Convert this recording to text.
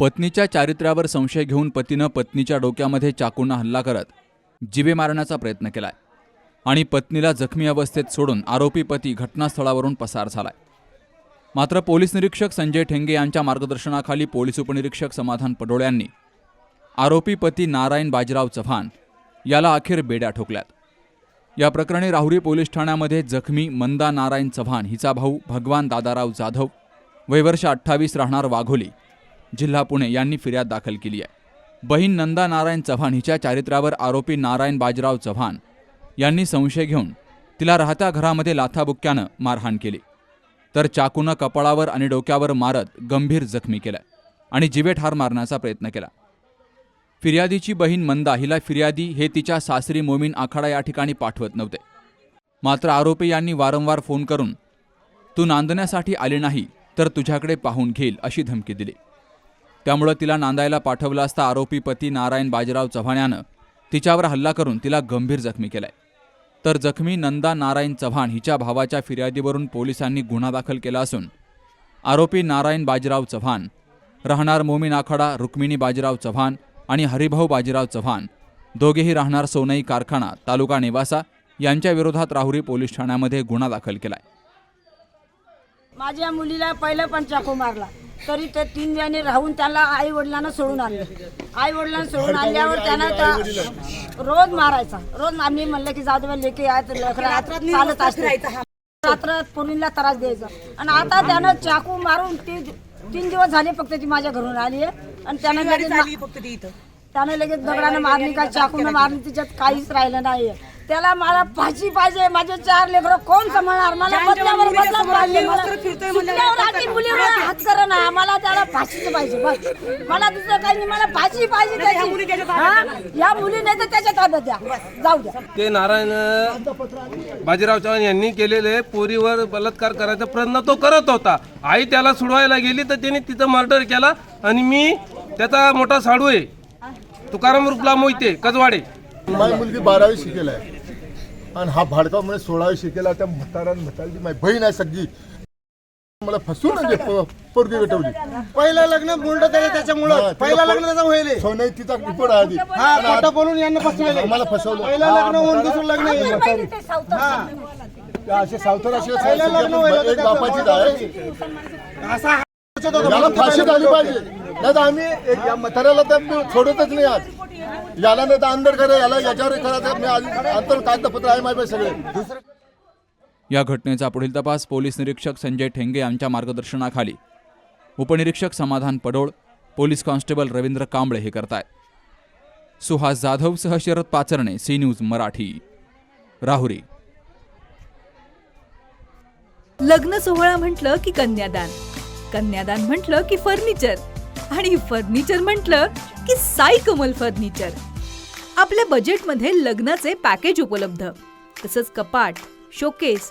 पत्नीच्या चारित्र्यावर संशय घेऊन पतीनं पत्नीच्या डोक्यामध्ये चाकूंना हल्ला करत जिवे मारण्याचा प्रयत्न केलाय आणि पत्नीला जखमी अवस्थेत सोडून आरोपी पती घटनास्थळावरून पसार झालाय. मात्र पोलीस निरीक्षक संजय ठेंगे यांच्या मार्गदर्शनाखाली पोलीस उपनिरीक्षक समाधान पडोळे यांनी आरोपी पती नारायण बाजीराव चव्हाण याला अखेर बेड्या ठोकल्यात. या प्रकरणी राहुरी पोलीस ठाण्यामध्ये जखमी मंदा नारायण चव्हाण हिचा भाऊ भगवान दादाराव जाधव वयवर्ष अठ्ठावीस राहणार वाघोली जिल्हा पुणे यांनी फिर्याद दाखल केली आहे. बहीण नंदा नारायण चव्हाण हिच्या चारित्र्यावर आरोपी नारायण बाजीराव चव्हाण यांनी संशय घेऊन तिला राहत्या घरामध्ये लाथाबुक्क्यानं मारहाण केली. तर चाकूनं कपाळावर आणि डोक्यावर मारत गंभीर जखमी केलं आणि जिवे ठार मारण्याचा प्रयत्न केला. फिर्यादीची बहीण मंदा हिला फिर्यादी हे तिच्या सासरी मोमीन आखाडा या ठिकाणी पाठवत नव्हते. मात्र आरोपी यांनी वारंवार फोन करून तू नांदण्यासाठी आली नाही तर तुझ्याकडे पाहून घेईल अशी धमकी दिली. त्यामुळं तिला नांदायला पाठवलं असता आरोपी पती नारायण बाजीराव चव्हाण यानं. तिच्यावर हल्ला करून तिला गंभीर जखमी केलाय. तर जखमी नंदा नारायण चव्हाण हिच्या भावाच्या फिर्यादीवरून पोलिसांनी गुन्हा दाखल केला असून आरोपी नारायण बाजीराव चव्हाण राहणार मोमीन आखाडा रुक्मिणी बाजीराव चव्हाण आणि हरिभाऊ बाजीराव चव्हाण दोघेही राहणार सोनई कारखाना तालुका निवासा यांच्या विरोधात राहुरी पोलीस ठाण्यामध्ये गुन्हा दाखल केलाय. माझ्या मुलीला पहिलं पण चाकू मारला. तरी ते तीन महिने राहून त्याला आई वडिलांना सोडून आणलं. आई वडिलांना सोडून आणल्यावर त्यानं त्या रोज मारायचा. रोज आम्ही म्हणलं की जाऊ दे लेके चालत असते. रात्र पोरींना त्रास द्यायचा. आणि आता त्यानं चाकू मारून ती तीन दिवस झाले फक्त ती माझ्या घरून आली आहे. आणि त्यानं लगेच त्यानं लगेच दगडानं मारली का चाकून मारली तिच्यात काहीच राहिलं नाहीये. त्याला मला फाशी पाहिजे माझे चार लेकरं कोण सांभाळणार? मला बदल्यावर बदला पाहिजे करा ना मला त्याला फाशीच पाहिजे बस. मला दुसरं काही नाही मला फाशी पाहिजे त्याची. हा? या मुली नाही तर त्याच्या ताब्यात द्या. जाऊ द्या. ते नारायण बाजीराव चव्हाण यांनी केलेले पोरीवर बलात्कार करायचा प्रयत्न तो करत होता. आई त्याला सोडवायला गेली तर त्याने तिथं मर्डर केला आणि मी त्याचा मोठा साडू आहे. तुकाराम रुपला मोहिते कजवाडे. माझी मुलगी बारावी शिकेल आहे. आणि हा भाडका म्हणे सोळावी शिकेला त्या म्हातारा म्हातारी माझी बहीण आहे सगळी. मला फसवून म्हणजे पोरगी भेटवली. पहिलं लग्न बोलत त्याला त्याच्यामुळं. पहिलं लग्न त्याचं व्हायले? सोनई तिचा रिपोर्ट आहे आधी. हा खोटं बोलून यांना फसवले आम्हाला फसवलं. पहिलं लग्न होऊन दुसरं लग्न आहे. पहिले ते सावतर त्या असे सावतर असे पहिलं लग्न एक बापाचीच आहे. असा हा याला फाशी झाली पाहिजे. नाही तर आम्ही एक या म्हाताऱ्याला तर सोडतच नाही आज. याला नाही तर अंदर करा याला याच्यावर करायचं मी आधी अंतर कागदपत्र आहे माझे सगळे. दुसरं या घटनेचा पुढील तपास पोलीस निरीक्षक संजय ठेंगे यांच्या मार्गदर्शनाखाली. उपनिरीक्षक समाधान पडोळ पोलीस कॉन्स्टेबल रवींद्र कांबळे हे करतायत सुहास जाधवसह शरद पाचरणे सी न्यूज मराठी. राहुरी. लग्न सोहळा म्हटलं की कन्यादान. कन्यादान म्हटलं की फर्निचर. आणि फर्निचर म्हटलं की साई कमल फर्निचर. आपल्या बजेटमध्ये लग्नाचे पॅकेज उपलब्ध. तसंच कपाट showcase